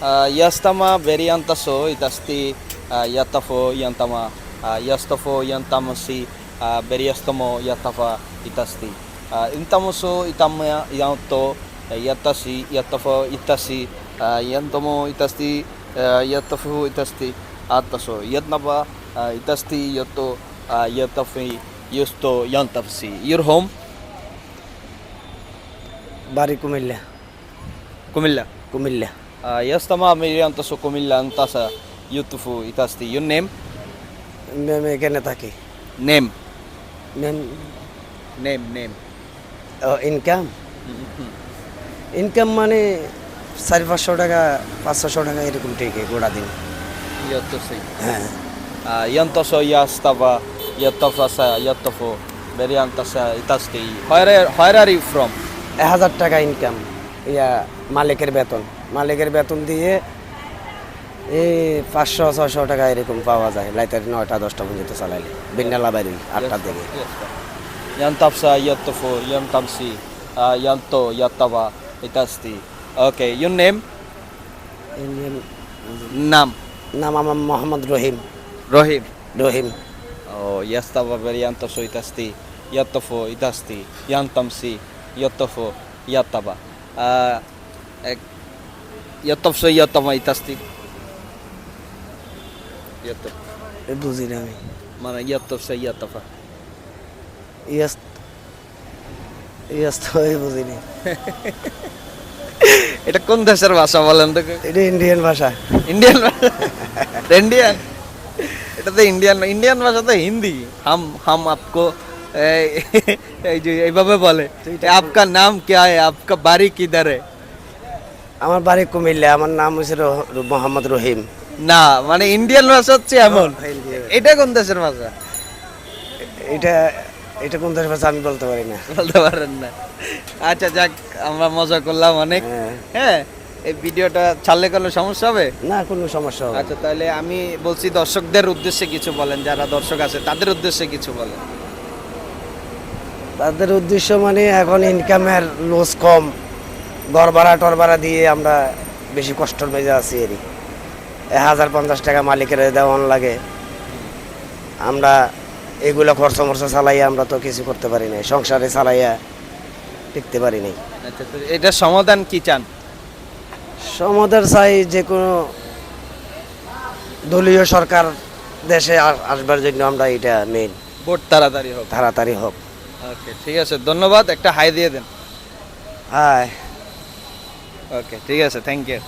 Uh, yastama veriantaso itasti uh, yatafo yantama uh, yastafo yantamasi uh, yatafa itasti uh, intamoso itamya yanto uh, yatasi yatafo itasi uh, yantamo itasti uh, yatafo itasti ataso yatnaba uh, itasti uh, yatafi yusto yantafsi your home বাড়ি Comilla Kumilla Comilla uh, yastama veriantaso kumilla antasa yutufu itasti your name ma'am এখানে থাকি name ma'am name name income income মানে চারি পাঁচশো টাকা পাঁচশো টাকা এরকম ঠিক গোড়া দিন. হ্যাঁ Uh, yattafasa yattafo veriantasa itasti. Where are, where you from? এক হাজার টাকা ইনকাম ইয়া মালিকের বেতন। মালিকের বেতন দিয়ে এই পাঁচশো ছশো টাকা এরকম পাওয়া যায়। লাইটারি নয়টা দশটা পর্যন্ত চালাইলে। বিন্ডালা বাড়ি আটটার দিকে। ইয়ান্তাপসা ইয়ত্তফো ইয়ান্তামসি ইয়ান্ত ওকে ইউর নেম? নাম? নাম মোহাম্মদ রহিম। রহিম? রহিম। ও ইয়াস্তাবা বাড়ি ইতাস্তি ইয়াত্তফো ইতাস্তি ইয়ান্তামসি ইয়ত্তফো ইয়াত্তাবা সই বুঝি না আমি। মানে সই ইয়াস্ত বুঝি না। এটা কোন দেশের ভাষা বলেন তো এটা ইন্ডিয়ান ভাষা। ইন্ডিয়ান ইন্ডিয়ান এটা তো ইন্ডিয়ান ইন্ডিয়ান ভাষা তো হিন্দি। হাম হাম আপকো এই যে এইভাবে বলে। আপনার নাম কে আপকা আপনার বাড়ি কি হ্যাঁ আমার বাড়ি কুমিল্লা আমার নাম হচ্ছে মোহাম্মদ রহিম। না মানে ইন্ডিয়ান ভাষা হচ্ছে এমন। এটা কোন দেশের ভাষা? এটা এটা কোন দেশের ভাষা আমি বলতে পারি না। বলতে পারেন না। আচ্ছা যাক আমরা মজা করলাম অনেক। হ্যাঁ। হ্যাঁ এই ভিডিওটা ছাড়লে কোনো সমস্যা হবে? না কোনো সমস্যা হবে আচ্ছা তাহলে আমি বলছি দর্শকদের উদ্দেশ্যে কিছু বলেন যারা দর্শক আছে তাদের উদ্দেশ্যে কিছু বলেন। তাদের উদ্দেশ্য মানে এখন ইনকামের লস কম। ঘর ভাড়া টর ভাড়া দিয়ে আমরা বেশি কষ্টর মেজে আছি এরই। হাজার পঞ্চাশ টাকা মালিকের দেওয়ান লাগে। আমরা এগুলো খরচ মরচ চালাইয়া আমরা তো কিছু করতে পারি নাই সংসারে চালাইয়া টিকতে পারি নাই। এটা সমাধান কি চান? সমাধান চাই যে কোনো দলীয় সরকার দেশে আসবার জন্য আমরা এটা মেন ভোট তাড়াতাড়ি হোক। তাড়াতাড়ি হোক। ওকে ঠিক আছে ধন্যবাদ একটা হাই দিয়ে দেন। হ্যাঁ ওকে ঠিক আছে থ্যাংক ইউ